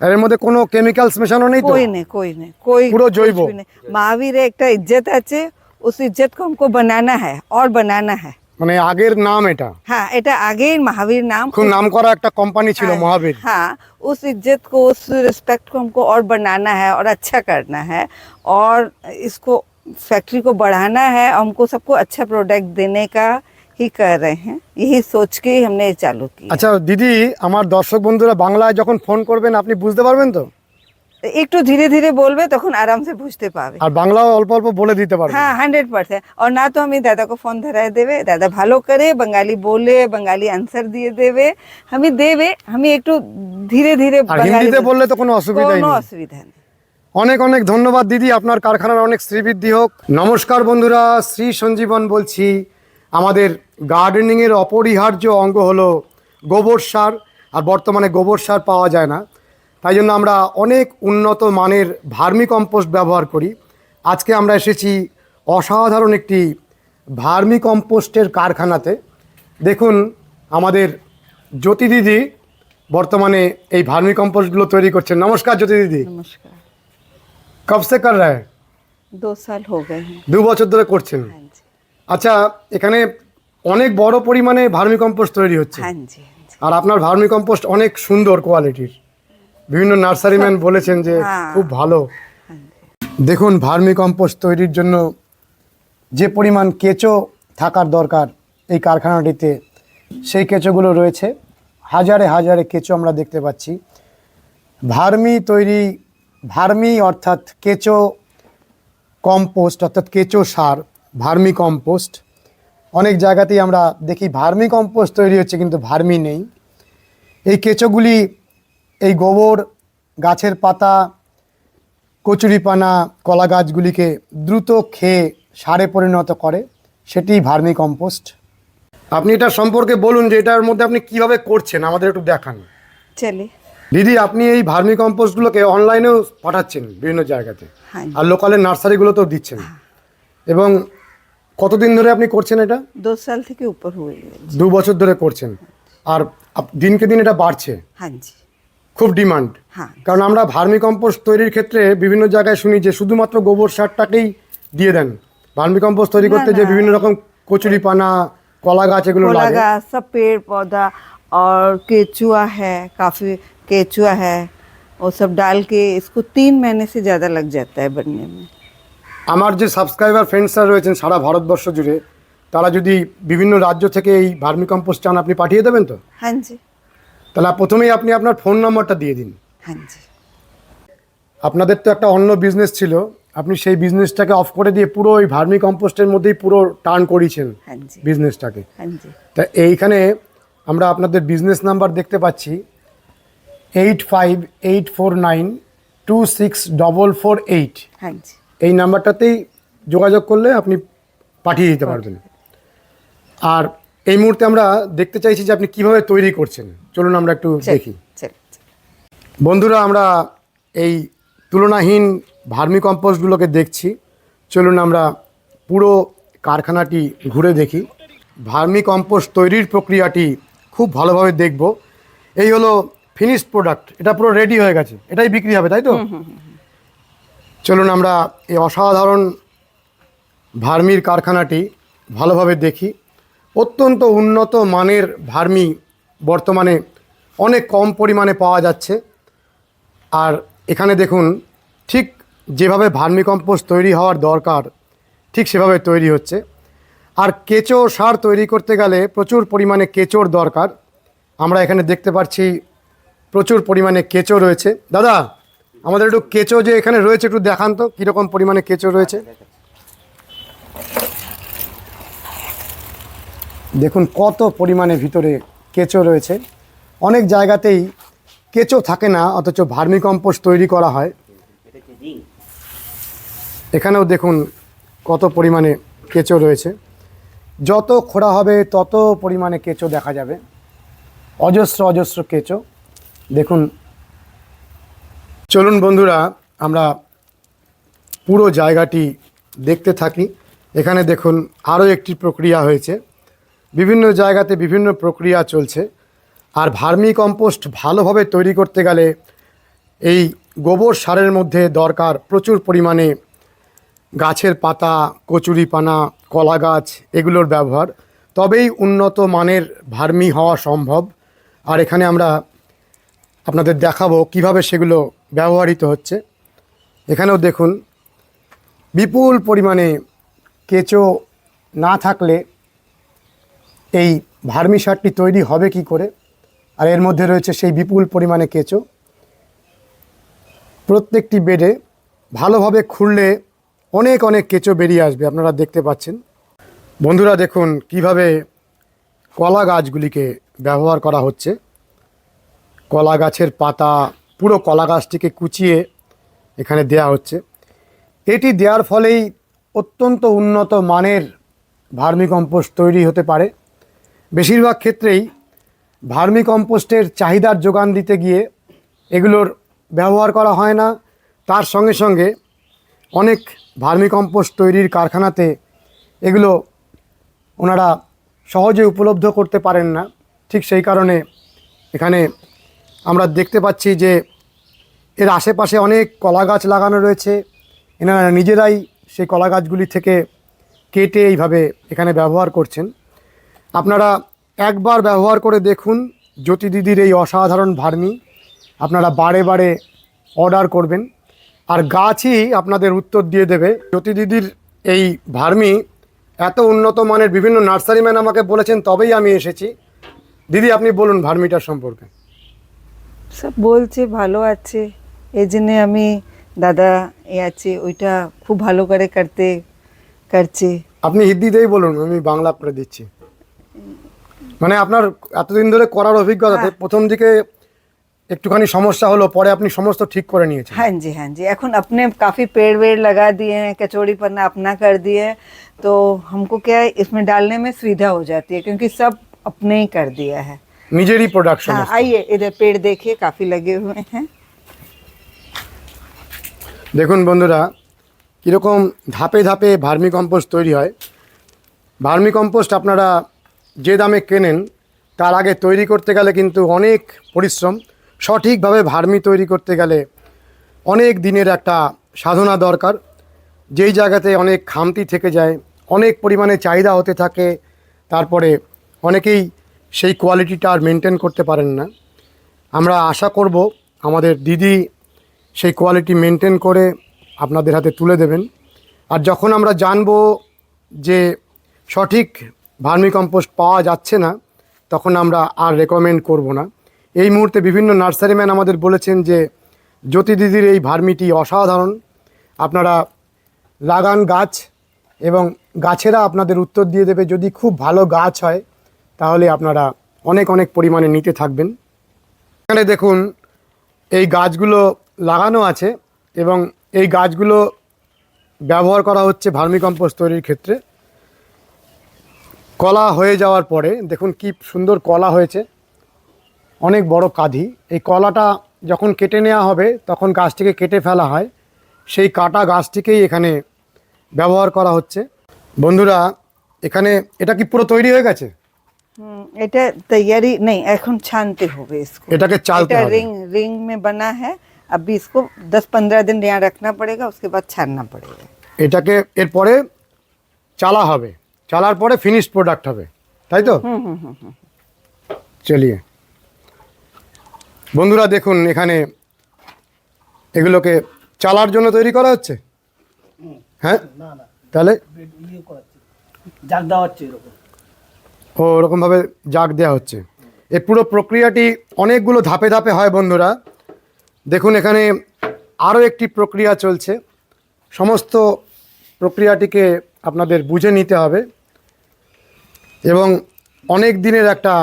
আর এর মধ্যে কোনো কেমিক্যালস মেশানো নেই তো कोई नहीं कोई नहीं कोई पूरा कुछ জৈব। भी नहीं। महावीर एक इज्जत আছে उस इज्जत को हमको बनाना है और बनाना है মানে আগের নাম এটা हाँ এটা আগেই महावीर नाम খুব নাম করা একটা কোম্পানি ছিল हाँ, মহাবীর हाँ उस इज्जत को उस रिस्पेक्ट को हमको और बनाना है और अच्छा करना है और इसको फैक्ट्री को बढ़ाना है हमको सबको अच्छा प्रोडक्ट देने का ही कर रहे हैं यही सोच के ही हमने ये चालू किया আচ্ছা দিদি আমার দর্শক বন্ধুরা বাংলায় যখন ফোন করবেন আপনি বুঝতে পারবেন তো একটু ধীরে ধীরে বলবে তখন আরাম से বুঝতে পাবে আর বাংলাও অল্প অল্প বলে দিতে পারবেন हाँ हंड्रेड परसेंट और ना तो हमें दादा को फोन धराए देवे दादा ভালো করে बंगाली बोले बंगाली आंसर দিয়ে দেবে আমি দেবে আমি একটু ধীরে ধীরে আর বাঙালি হিন্দিতে বল- বললে তো কোনো অসুবিধাই কোনো নেই অসুবিধা নেই অনেক অনেক ধন্যবাদ দিদি আপনার কারখানার অনেক শ্রীবৃদ্ধি হোক নমস্কার বন্ধুরা শ্রী সঞ্জীবন বলছি আমাদের গার্ডেনিংয়ের অপরিহার্য অঙ্গ হলো গোবর সার আর বর্তমানে গোবর সার পাওয়া যায় না। তাই জন্য আমরা অনেক উন্নত মানের ভার্মি কম্পোস্ট ব্যবহার করি। আজকে আমরা এসেছি অসাধারণ একটি ভার্মি কম্পোস্টের কারখানাতে। দেখুন আমাদের জ্যোতি দিদি বর্তমানে এই ভার্মি কম্পোস্টগুলো তৈরি করছেন। নমস্কার জ্যোতি দিদি। নমস্কার। কবসে কর রায় দু সাল হো গে দু বছর ধরে করছেন? হ্যাঁ। আচ্ছা এখানে অনেক বড় পরিমাণে ভার্মি কম্পোস্ট তৈরি হচ্ছে। আর আপনার ভার্মি কম্পোস্ট অনেক সুন্দর কোয়ালিটির। বিভিন্ন নার্সারিম্যান বলেছেন যে খুব ভালো। দেখুন ভার্মি কম্পোস্ট তৈরির জন্য যে পরিমাণ কেঁচো থাকার দরকার এই কারখানাটিতে সেই কেঁচোগুলো রয়েছে। হাজারে হাজারে কেঁচো আমরা দেখতে পাচ্ছি। ভার্মি তৈরি ভার্মি অর্থাৎ কেঁচো কম্পোস্ট অর্থাৎ কেঁচো সার ভার্মি কম্পোস্ট অনেক জায়গাতেই আমরা দেখি ভার্মি কম্পোস্ট তৈরি হচ্ছে কিন্তু ভার্মি নেই। এই কেঁচোগুলি এই গোবর গাছের পাতা কচুরিপানা কলা গাছগুলিকে দ্রুত খেয়ে সারে পরিণত করে সেটি ভার্মি কম্পোস্ট আপনি এটা সম্পর্কে বলুন যে এটার মধ্যে আপনি কীভাবে করছেন আমাদের একটু দেখান। চলে। দিদি আপনি এই ভার্মি কম্পোস্টগুলোকে অনলাইনেও পাঠাচ্ছেন বিভিন্ন জায়গাতে। হ্যাঁ। আর লোকালের নার্সারিগুলোতেও দিচ্ছেন। হ্যাঁ। এবং কতদিন ধরে আপনি করছেন এটা दो साल থেকে ऊपर हुए দু বছর ধরে করছেন আর আপ- দিনকে দিন এটা বাড়ছে हाँ जी খুব ডিমান্ড हाँ কারণ আমরা ভার্মি কম্পোস্ট তৈরির ক্ষেত্রে বিভিন্ন জায়গায় শুনি যে শুধুমাত্র গোবর সারটাকেই দিয়ে দেন ভার্মি কম্পোস্ট তৈরি করতে যে বিভিন্ন রকম কচুরি পানা কলা গাছ এগুলো লাগে लगा सब पेड़ पौधा और केचुआ है काफ़ी केचुआ है वो सब डाल के इसको तीन महीने से ज़्यादा लग जाता है बनने में আমার যে সাবস্ক্রাইবার ফ্রেন্ডসরা রয়েছেন সারা ভারতবর্ষ জুড়ে তারা যদি বিভিন্ন রাজ্য থেকে এই ভার্মি কম্পোস্ট চান আপনি পাঠিয়ে দেবেন তো? হ্যাঁ জি তাহলে প্রথমেই আপনি আপনার ফোন নম্বরটা দিয়ে দিন। হ্যাঁ জি আপনাদের তো একটা অন্য বিজনেস ছিল আপনি সেই বিজনেসটাকে অফ করে দিয়ে পুরো ওই ভার্মি কম্পোস্টের মধ্যেই পুরো টার্ন করিয়েছেন বিজনেসটাকে তা এইখানে আমরা আপনাদের বিজনেস নাম্বার দেখতে পাচ্ছি eight five eight four nine two six double four eight এই নাম্বারটাতেই যোগাযোগ করলে আপনি পাঠিয়ে দিতে পারবেন। আর এই মুহূর্তে আমরা দেখতে চাইছি যে আপনি কীভাবে তৈরি করছেন। চলুন আমরা একটু দেখি। বন্ধুরা আমরা এই তুলনাহীন ভার্মি কম্পোস্টগুলোকে দেখছি। চলুন আমরা পুরো কারখানাটি ঘুরে দেখি। ভার্মি কম্পোস্ট তৈরির প্রক্রিয়াটি খুব ভালোভাবে দেখব। এই হলো ফিনিশড প্রোডাক্ট এটা পুরো রেডি হয়ে গেছে। এটাই বিক্রি হবে তাই তো? চলুন আমরা এই অসাধারণ ভার্মির কারখানাটি ভালোভাবে দেখি। অত্যন্ত উন্নত মানের ভার্মি বর্তমানে অনেক কম পরিমাণে পাওয়া যাচ্ছে। আর এখানে দেখুন, ঠিক যেভাবে ভার্মি কম্পোস্ট তৈরি হওয়ার দরকার, ঠিক সেভাবে তৈরি হচ্ছে। আর কেঁচো সার তৈরি করতে গেলে প্রচুর পরিমাণে কেঁচোর দরকার। আমরা এখানে দেখতে পাচ্ছি প্রচুর পরিমাণে কেঁচো রয়েছে। দাদা আমাদের একটু কেঁচো যে এখানে রয়েছে, একটু দেখান তো, কীরকম পরিমাণে কেঁচো রয়েছে। দেখুন কত পরিমাণে ভিতরে কেঁচো রয়েছে। অনেক জায়গাতেই কেঁচো থাকে না, অথচ ভার্মি কম্পোস্ট তৈরি করা হয়। এখানেও দেখুন কত পরিমাণে কেঁচো রয়েছে। যত খোঁড়া হবে, তত পরিমাণে কেঁচো দেখা যাবে। অজস্র অজস্র কেঁচো। দেখুন চলুন বন্ধুরা, আমরা পুরো জায়গাটি দেখতে থাকি। এখানে দেখুন, আরও একটি প্রক্রিয়া হয়েছে। বিভিন্ন জায়গাতে বিভিন্ন প্রক্রিয়া চলছে। আর ভার্মি কম্পোস্ট ভালোভাবে তৈরি করতে গেলে এই গোবর সারের মধ্যে দরকার প্রচুর পরিমাণে গাছের পাতা কচুরিপানা কলা গাছ, এগুলোর ব্যবহার। তবেই উন্নত মানের ভার্মি হওয়া সম্ভব। আর এখানে আমরা আপনাদের দেখাবো কীভাবে সেগুলো ব্যবহৃত হচ্ছে। এখানেও দেখুন, বিপুল পরিমাণে কেঁচো না থাকলে এই ভার্মি সারটি তৈরি হবে কি করে? আর এর মধ্যে রয়েছে সেই বিপুল পরিমাণে কেঁচো। প্রত্যেকটি বেডে ভালোভাবে খুললে অনেক অনেক কেঁচো বেরিয়ে আসবে, আপনারা দেখতে পাচ্ছেন। বন্ধুরা, দেখুন কীভাবে কলা গাছগুলিকে ব্যবহার করা হচ্ছে। কলা গাছের পাতা পুরো কলা গাছটিকে কুচিয়ে এখানে দেয়া হচ্ছে। এটি দেওয়ার ফলেই অত্যন্ত উন্নত মানের ভার্মিকম্পোস্ট তৈরি হতে পারে। বেশিরভাগ ক্ষেত্রেই ভার্মিকম্পোস্টের চাহিদার যোগান দিতে গিয়ে এগুলোর ব্যবহার করা হয় না। তার সঙ্গে সঙ্গে অনেক ভার্মিকম্পোস্ট তৈরির কারখানাতে এগুলো ওনারা সহজে উপলব্ধ করতে পারেন না। ঠিক সেই কারণে এখানে আমরা দেখতে পাচ্ছি যে এর আশেপাশে অনেক কলা গাছ লাগানো রয়েছে। এনারা নিজেরাই সেই কলা গাছগুলি থেকে কেটে এইভাবে এখানে ব্যবহার করছেন। আপনারা একবার ব্যবহার করে দেখুন, জ্যোতি দিদির এই অসাধারণ ভার্মি। আপনারা বারে বারে অর্ডার করবেন। আর গাছই আপনাদের উত্তর দিয়ে দেবে, জ্যোতি দিদির এই ভার্মি এত উন্নত মানের বিভিন্ন নার্সারি ম্যান আমাকে বলেছেন, তবেই আমি এসেছি। দিদি, আপনি বলুন ভার্মিটার সম্পর্কে। সব বলছে ভালো আছে এই জন্যে আমি দাদা এ আছে ওইটা খুব ভালো করে করতে করছে আপনি হিন্দিতেই বলুন আমি বাংলা করে দিচ্ছি মানে আপনার এতদিন ধরে করার অভিজ্ঞতাতে প্রথম দিকে একটুখানি সমস্যা হলো পরে আপনি সমস্ত ঠিক করে নিয়েছেন हाँ जी हाँ जी এখন अपने काफी पेड़ वेड़ लगा दिए हैं कचौड़ी पन्ना अपना कर दिए हैं तो हमको क्या है इसमें डालने में सुविधा हो जाती है क्योंकि सब अपने ही कर दिया है নিজেরই প্রোডাকশন हाँ आइए इधर पेड़ देखिए काफी लगे हुए हैं দেখুন বন্ধুরা কীরকম ধাপে ধাপে ভার্মি কম্পোস্ট তৈরি হয় ভার্মি কম্পোস্ট আপনারা যে দামে কেনেন তার আগে তৈরি করতে গেলে কিন্তু অনেক পরিশ্রম সঠিকভাবে ভার্মি তৈরি করতে গেলে অনেক দিনের একটা সাধনা দরকার যেই জায়গাতে অনেক খামতি থেকে যায় অনেক পরিমাণে চাহিদা হতে থাকে তারপরে অনেকেই সেই কোয়ালিটিটা আর মেনটেন করতে পারেন না। আমরা আশা করব আমাদের দিদি সেই কোয়ালিটি মেনটেন করে আপনাদের হাতে তুলে দেবেন। আর যখন আমরা জানব যে সঠিক ভার্মি কম্পোস্ট পাওয়া যাচ্ছে না, তখন আমরা আর রেকমেন্ড করব না। এই মুহূর্তে বিভিন্ন নার্সারিম্যান আমাদের বলেছেন যে, জ্যোতি দিদির এই ভার্মিটি অসাধারণ। আপনারা লাগান গাছ এবং গাছেরা আপনাদের উত্তর দিয়ে দেবে, যদি খুব ভালো গাছ হয় তাহলে আপনারা অনেক অনেক পরিমাণে নিতে থাকবেন। এখানে দেখুন, এই গাছগুলো লাগানো আছে এবং এই গাছগুলো ব্যবহার করা হচ্ছে ভার্মিকম্পোস্ট তৈরির ক্ষেত্রে। কলা হয়ে যাওয়ার পরে দেখুন কি সুন্দর কলা হয়েছে। অনেক বড় কাঁধি। এই কলাটা যখন কেটে নেওয়া হবে, তখন গাছটিকে কেটে ফেলা হয়। সেই কাটা গাছটিকেই এখানে ব্যবহার করা হচ্ছে। বন্ধুরা, এখানে এটা কি পুরো তৈরি হয়ে গেছে? এটা तैयारी नहीं এখন छानते হবে इसको এটাকে চালতে এটা হবে रिंग रिंग में बना है अभी इसको 10-15 दिन यहाँ रखना पड़ेगा उसके बाद छानना पड़ेगा এটাকে এরপরে চালা হবে চালার পরে ফিনিশড প্রোডাক্ট হবে তাই তো চলিয়ে বন্ধুরা দেখুন এখানে এগুলোকে চালার জন্য তৈরি করা হচ্ছে হ্যাঁ না না তাহলে ইয়ে করাচ্ছে জাগ দেওয়া হচ্ছে এরকম ও ওরকমভাবে জাগ দেওয়া হচ্ছে এই পুরো প্রক্রিয়াটি অনেকগুলো ধাপে ধাপে হয় বন্ধুরা দেখুন এখানে আরও একটি প্রক্রিয়া চলছে সমস্ত প্রক্রিয়াটিকে আপনাদের বুঝে নিতে হবে এবং অনেক দিনের একটা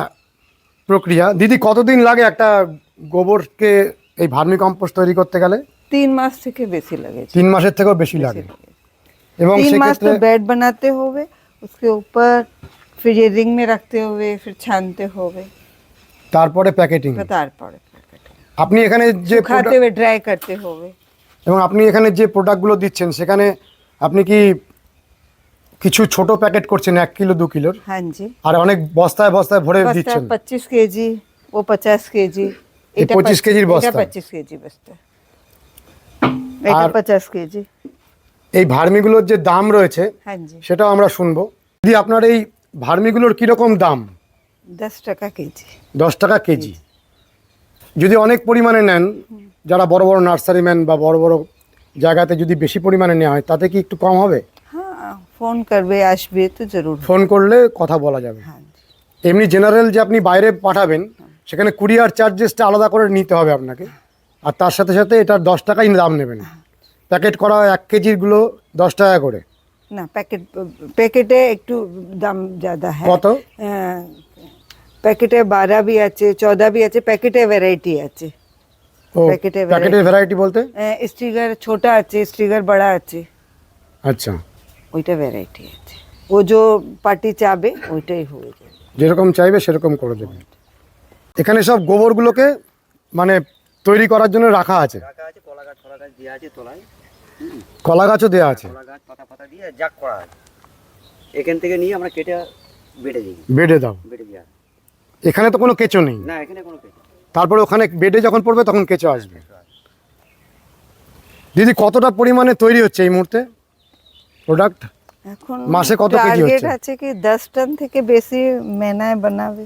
প্রক্রিয়া দিদি কতদিন লাগে একটা গোবরকে এই ভার্মি কম্পোস্ট তৈরি করতে গেলে तीन मास থেকে বেশি লাগে তিন মাসের থেকেও বেশি লাগে এবং तीन मास সেক্ষেত্রে तो बेड बनाते हुए उसके ऊपर फिर ये रिंग में रखते हुए फिर छानते हुए তারপরে প্যাকেটিং तार पड़े আপনি এখানে যে सुखाते हुए ड्राई करते हुए এবং আপনি এখানে যে প্রোডাক্টগুলো দিচ্ছেন সেখানে আপনি কি কিছু ছোট প্যাকেট করছেন এক কিলো দু কিলোর हाँ जी আর অনেক বস্তায় বস্তায় ভরে बस्ता দিচ্ছেন पच्चीस के जी वो पचास के जी এই 25 কেজির বস্তা? পঁচিশ কেজি বস্তা এটা আর- পচাশ কেজি এই ভার্মিগুলোর যে দাম রয়েছে হ্যাঁ জি সেটাও আমরা শুনবো দিদি আপনার এই ভার্মিগুলোর কীরকম দাম? দশ টাকা কেজি। দশ টাকা কেজি। যদি অনেক পরিমাণে নেন যারা বড় বড় নার্সারিম্যান বা বড় বড় জায়গাতে যদি বেশি পরিমাণে নেওয়া হয় তাতে কি একটু কম হবে? হ্যাঁ ফোন করবে আসবে তো জরুর। ফোন করলে কথা বলা যাবে। হ্যাঁ এমনি জেনারেল যে আপনি বাইরে পাঠাবেন সেখানে কুরিয়ার চার্জেসটা আলাদা করে নিতে হবে আপনাকে। আর তার সাথে সাথে এটার দশ টাকাই দাম নেবেন। প্যাকেট করা এক কেজিরগুলো দশ টাকা করে। না প্যাকেট প্যাকেটে একটু দাম ज़्यादा है কত আহ, প্যাকেটে বারো বি আছে চৌদা বি আছে প্যাকেটে ভ্যারাইটি আছে ও প্যাকেটে প্যাকেটের ভ্যারাইটি বলতে স্ট্রিগার ছোটা আছে স্ট্রিগার বড়া আছে আচ্ছা ওইটা ভ্যারাইটি আছে ও যে পার্টি চাবে ওইটাই হয়ে যাবে যেরকম চাইবে সেরকম করে দেবেন এখানে সব গোবরগুলোকে মানে তৈরি করার জন্য রাখা আছে রাখা আছে কলা গাছ ফলা গাছ দেওয়া আছে তলায় কলা গাছও দেওয়া আছে। কলা গাছ পাতা পাতা দিয়ে জাগ করা আছে এখান থেকে নিয়ে আমরা কেটে বেটে দিই। বেডে দাও। বেটে দেওয়া এখানে তো কোনো কেঁচো নেই। না এখানে কোনো কেটে তারপরে ওখানে বেডে যখন পড়বে তখন কেঁচো আসবে। দিদি কতটা পরিমাণে তৈরি হচ্ছে এই মুহূর্তে প্রোডাক্ট এখন মাসে কত কেজি হচ্ছে? আছে কি দশ টন থেকে বেশি মেনায় বানাবে।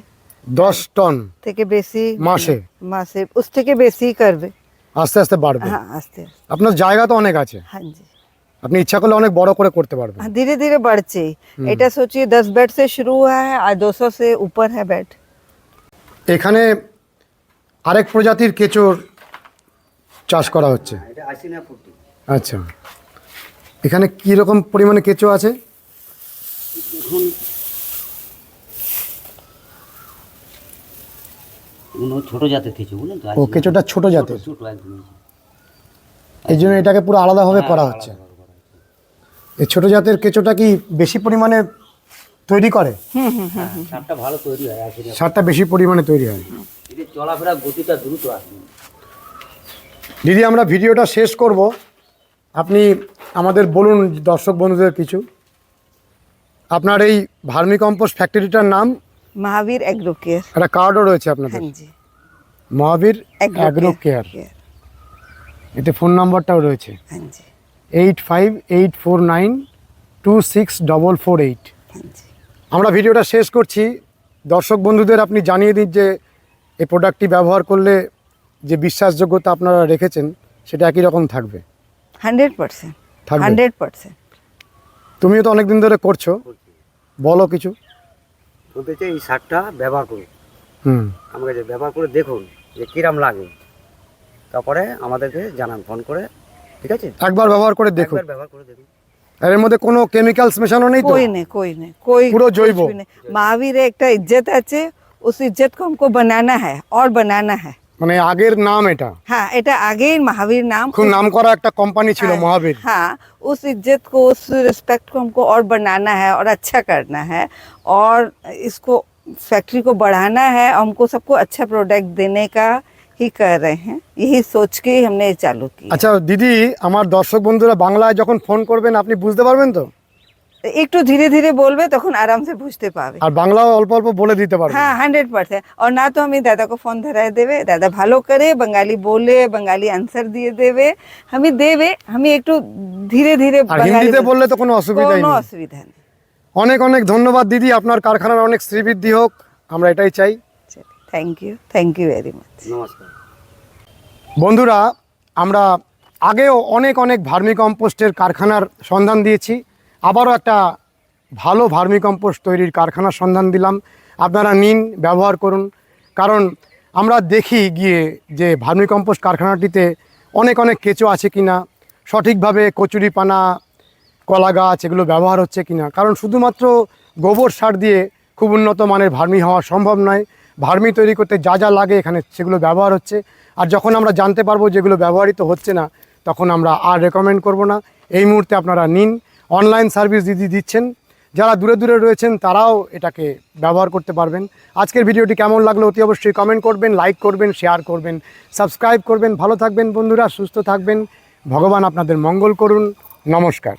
দশ টন থেকে বেশি মাসে? মাসে উস থেকে বেশি করবে। আস্তে আস্তে বাড়বে। হ্যাঁ আস্তে আপনার জায়গা তো অনেক আছে। হ্যাঁ আপনি ইচ্ছা করলে অনেক বড় করে করতে পারবেন। হ্যাঁ, ধীরে ধীরে বাড়ছে। এটা সোচি सोचिए বেড সে শুরু হ্যাঁ আর है সে উপর হ্যাঁ বেড এখানে আরেক প্রজাতির কেঁচোর চাষ করা হচ্ছে। হ্যাঁ, এটা ফুটি। আচ্ছা। এখানে কি রকম পরিমাণে কেঁচো আছে? ছোট জাতের কিছু বুঝলেন তো? ও কেঁচোটা ছোট জাতের। ছোট একদম এই জন্য এটাকে পুরো আলাদাভাবে করা হচ্ছে। এই ছোট জাতের কেঁচোটা কি বেশি পরিমাণে তৈরি করে? সাপটা ভালো তৈরি হয় সারটা বেশি পরিমাণে তৈরি হয়। চলাফেরা গতিটা দ্রুত আসে দিদি আমরা ভিডিওটা শেষ করব। আপনি আমাদের বলুন দর্শক বন্ধুদের কিছু। আপনার এই ভার্মি কম্পোস্ট ফ্যাক্টরিটার নাম মহাবীর অ্যাগ্রো কেয়ার একটা কার্ডও রয়েছে আপনাদের? হ্যাঁ, মহাবীর অ্যাগ্রো কেয়ার এতে ফোন নাম্বারটাও রয়েছে। হ্যাঁ, eight five eight four nine two six double four eight. হ্যাঁ, আমরা ভিডিওটা শেষ করছি। দর্শক বন্ধুদের আপনি জানিয়ে দিন যে এই প্রোডাক্টটি ব্যবহার করলে যে বিশ্বাসযোগ্যতা আপনারা রেখেছেন সেটা একই রকম থাকবে। Hundred percent. Hundred percent. তুমিও তো অনেকদিন ধরে করছ। বলো কিছু। বলতে চাই এই সারটা ব্যবহার করুন হুম আমাকে যে ব্যবহার করে দেখুন যে কিরাম লাগে তারপরে আমাদেরকে জানান ফোন করে ঠিক আছে একবার ব্যবহার করে দেখুন একবার ব্যবহার করে দেখুন আর এর মধ্যে কোনো কেমিক্যালস মেশানো নেই তো कोई नहीं कोई नहीं कोई पूरा कुछ জৈব। भी नहीं। महावीर एक इज्जत আছে उस इज्जत को हमको बनाना है और बनाना है মানে আগের নাম এটা हाँ এটা আগেই महावीर नाम খুব নাম করা একটা কোম্পানি ছিল हाँ, মহাবীর हाँ उस इज्जत को उस रिस्पेक्ट को हमको और बनाना है और अच्छा करना है और इसको फैक्ट्री को बढ़ाना है हमको सबको अच्छा प्रोडक्ट देने का ही कर रहे हैं यही सोच के ही हमने ये चालू किया আচ্ছা দিদি আমার দর্শক বন্ধুরা বাংলায় যখন ফোন করবেন আপনি বুঝতে পারবেন তো একটু ধীরে ধীরে বলবে তখন আরামসে বুঝতে পাবে। আর বাংলা অল্প অল্প বলে দিতে পারবে। হ্যাঁ হান্ড্রেড পার্সেন্ট আর না তো আমি দাদাকে ফোন ধরায় দেবে। দাদা ভালো করে বাঙালি বলে বাঙালি আনসার দিয়ে দেবে। আমি দেবে আমি একটু ধীরে ধীরে হিন্দিতে বললে তো কোনো অসুবিধা নেই। কোনো অসুবিধা নেই। অনেক অনেক ধন্যবাদ দিদি আপনার কারখানার অনেক শ্রীবৃদ্ধি হোক। আমরা এটাই চাই। Thank you thank you very much নমস্কার। বন্ধুরা আমরা আগেও অনেক অনেক ভার্মি কম্পোস্টের কারখানার সন্ধান দিয়েছি। আবারও একটা ভালো ভার্মি কম্পোস্ট তৈরির কারখানার সন্ধান দিলাম। আপনারা নিন, ব্যবহার করুন। কারণ আমরা দেখি গিয়ে যে ভার্মি কম্পোস্ট কারখানাটিতে অনেক অনেক কেঁচো আছে কিনা, সঠিকভাবে কচুরিপানা কলা গাছ এগুলো ব্যবহার হচ্ছে কি না কারণ শুধুমাত্র গোবর সার দিয়ে খুব উন্নত মানের ভার্মি হওয়া সম্ভব নয়। ভার্মি তৈরি করতে যা যা লাগে এখানে সেগুলো ব্যবহার হচ্ছে। আর যখন আমরা জানতে পারব যেগুলো ব্যবহৃত হচ্ছে না, তখন আমরা আর রেকমেন্ড করব না। এই মুহূর্তে আপনারা নিন অনলাইন সার্ভিস দিদি দিচ্ছেন। যারা দূরে দূরে রয়েছেন, তারাও এটাকে ব্যবহার করতে পারবেন। আজকের ভিডিওটি কেমন লাগল অতি অবশ্যই কমেন্ট করবেন লাইক করবেন শেয়ার করবেন সাবস্ক্রাইব করবেন। ভালো থাকবেন বন্ধুরা, সুস্থ থাকবেন। ভগবান আপনাদের মঙ্গল করুন। নমস্কার।